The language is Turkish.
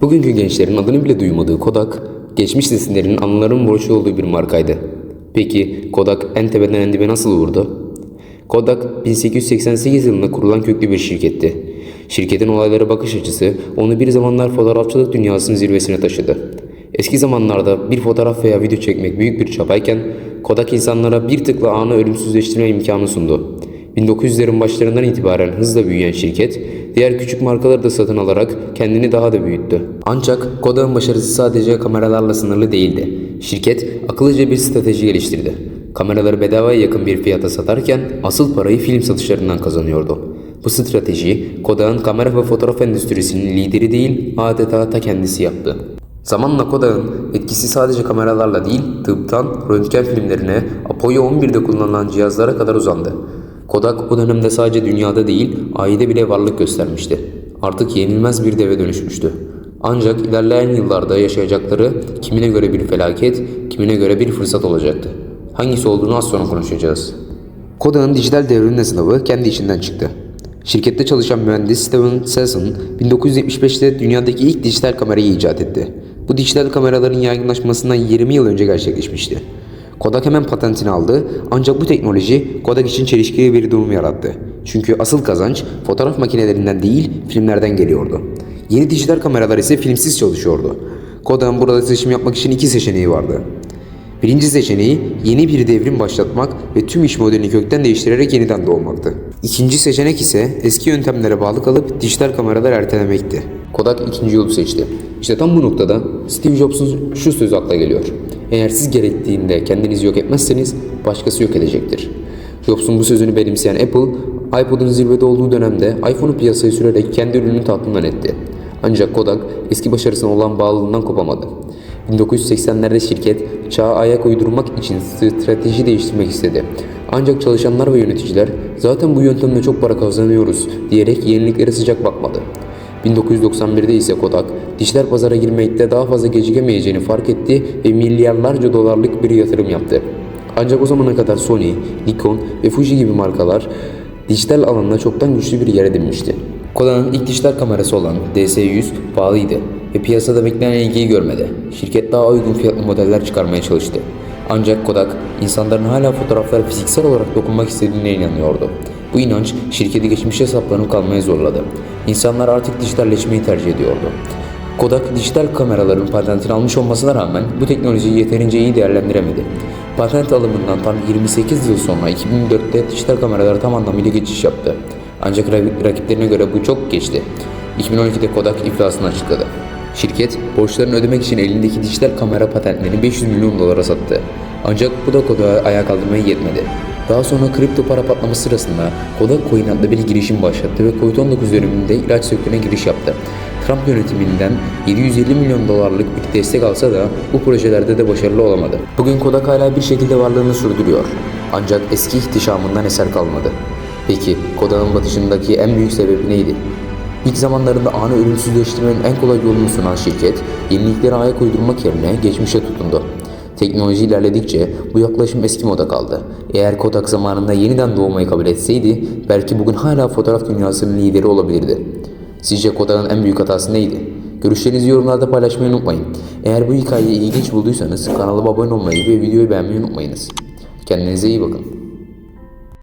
Bugünkü gençlerin adını bile duymadığı Kodak, geçmiş nesillerinin anıların borçlu olduğu bir markaydı. Peki Kodak en tepeden en dibe nasıl vurdu? Kodak 1888 yılında kurulan köklü bir şirketti. Şirketin olaylara bakış açısı onu bir zamanlar fotoğrafçılık dünyasının zirvesine taşıdı. Eski zamanlarda bir fotoğraf veya video çekmek büyük bir çabayken Kodak insanlara bir tıkla anı ölümsüzleştirme imkanı sundu. 1900'lerin başlarından itibaren hızla büyüyen şirket, diğer küçük markaları da satın alarak kendini daha da büyüttü. Ancak Kodak'ın başarısı sadece kameralarla sınırlı değildi. Şirket akıllıca bir strateji geliştirdi. Kameraları bedavaya yakın bir fiyata satarken asıl parayı film satışlarından kazanıyordu. Bu strateji Kodak'ın kamera ve fotoğraf endüstrisinin lideri değil adeta ta kendisi yaptı. Zamanla Kodak'ın etkisi sadece kameralarla değil, tıptan röntgen filmlerine, Apollo 11'de kullanılan cihazlara kadar uzandı. Kodak o dönemde sadece dünyada değil, ayda bile varlık göstermişti. Artık yenilmez bir deve dönüşmüştü. Ancak ilerleyen yıllarda yaşayacakları kimine göre bir felaket, kimine göre bir fırsat olacaktı. Hangisi olduğunu az sonra konuşacağız. Kodak'ın dijital devrinin sınavı kendi içinden çıktı. Şirkette çalışan mühendis Steven Selson 1975'te dünyadaki ilk dijital kamerayı icat etti. Bu dijital kameraların yaygınlaşmasından 20 yıl önce gerçekleşmişti. Kodak hemen patentini aldı ancak bu teknoloji Kodak için çelişkili bir durum yarattı. Çünkü asıl kazanç fotoğraf makinelerinden değil filmlerden geliyordu. Yeni dijital kameralar ise filmsiz çalışıyordu. Kodak'ın burada seçim yapmak için iki seçeneği vardı. Birinci seçeneği yeni bir devrim başlatmak ve tüm iş modelini kökten değiştirerek yeniden doğmaktı. İkinci seçenek ise eski yöntemlere bağlı kalıp dijital kameralar ertelemekti. Kodak ikinci yolu seçti. İşte tam bu noktada Steve Jobs'un şu sözü akla geliyor. Eğer siz gerektiğinde kendinizi yok etmezseniz başkası yok edecektir. Jobs'un bu sözünü benimseyen Apple, iPod'un zirvede olduğu dönemde iPhone'u piyasaya sürerek kendi ürününü tatminan etti. Ancak Kodak eski başarısına olan bağlılığından kopamadı. 1980'lerde şirket çağa ayak uydurmak için strateji değiştirmek istedi. Ancak çalışanlar ve yöneticiler zaten bu yöntemle çok para kazanıyoruz diyerek yeniliklere sıcak bakmadı. 1991'de ise Kodak dijital pazara girmekte daha fazla gecikemeyeceğini fark etti ve milyarlarca dolarlık bir yatırım yaptı. Ancak o zamana kadar Sony, Nikon ve Fuji gibi markalar dijital alanında çoktan güçlü bir yer edinmişti. Kodak'ın ilk dijital kamerası olan DS100 pahalıydı ve piyasada beklenen ilgiyi görmedi. Şirket daha uygun fiyatlı modeller çıkarmaya çalıştı. Ancak Kodak insanların hala fotoğraflara fiziksel olarak dokunmak istediğine inanıyordu. Bu inanç şirketi geçmişe saplanıp kalmaya zorladı. İnsanlar artık dijitalleşmeyi tercih ediyordu. Kodak dijital kameraların patentini almış olmasına rağmen bu teknolojiyi yeterince iyi değerlendiremedi. Patent alımından tam 28 yıl sonra 2004'te dijital kameralara tam anlamıyla geçiş yaptı. Ancak ra- rakiplerine göre bu çok geçti. 2012'de Kodak iflasını açıkladı. Şirket borçlarını ödemek için elindeki dijital kamera patentlerini 500 milyon dolara sattı. Ancak bu da Kodak'ı ayağa kaldırmaya yetmedi. Daha sonra kripto para patlaması sırasında Kodak Coin adlı bir girişim başlattı ve Covid-19 döneminde ilaç sektörüne giriş yaptı. Trump yönetiminden 750 milyon dolarlık bir destek alsa da bu projelerde de başarılı olamadı. Bugün Kodak hala bir şekilde varlığını sürdürüyor. Ancak eski ihtişamından eser kalmadı. Peki Kodak'ın batışındaki en büyük sebebi neydi? İlk zamanlarında anı ölümsüzleştirmenin en kolay yolunu sunan şirket, yeniliklere ayak uydurmak yerine geçmişe tutundu. Teknoloji ilerledikçe bu yaklaşım eski moda kaldı. Eğer Kodak zamanında yeniden doğmayı kabul etseydi, belki bugün hala fotoğraf dünyasının lideri olabilirdi. Sizce Kodak'ın en büyük hatası neydi? Görüşlerinizi yorumlarda paylaşmayı unutmayın. Eğer bu hikayeyi ilginç bulduysanız kanalıma abone olmayı ve videoyu beğenmeyi unutmayınız. Kendinize iyi bakın.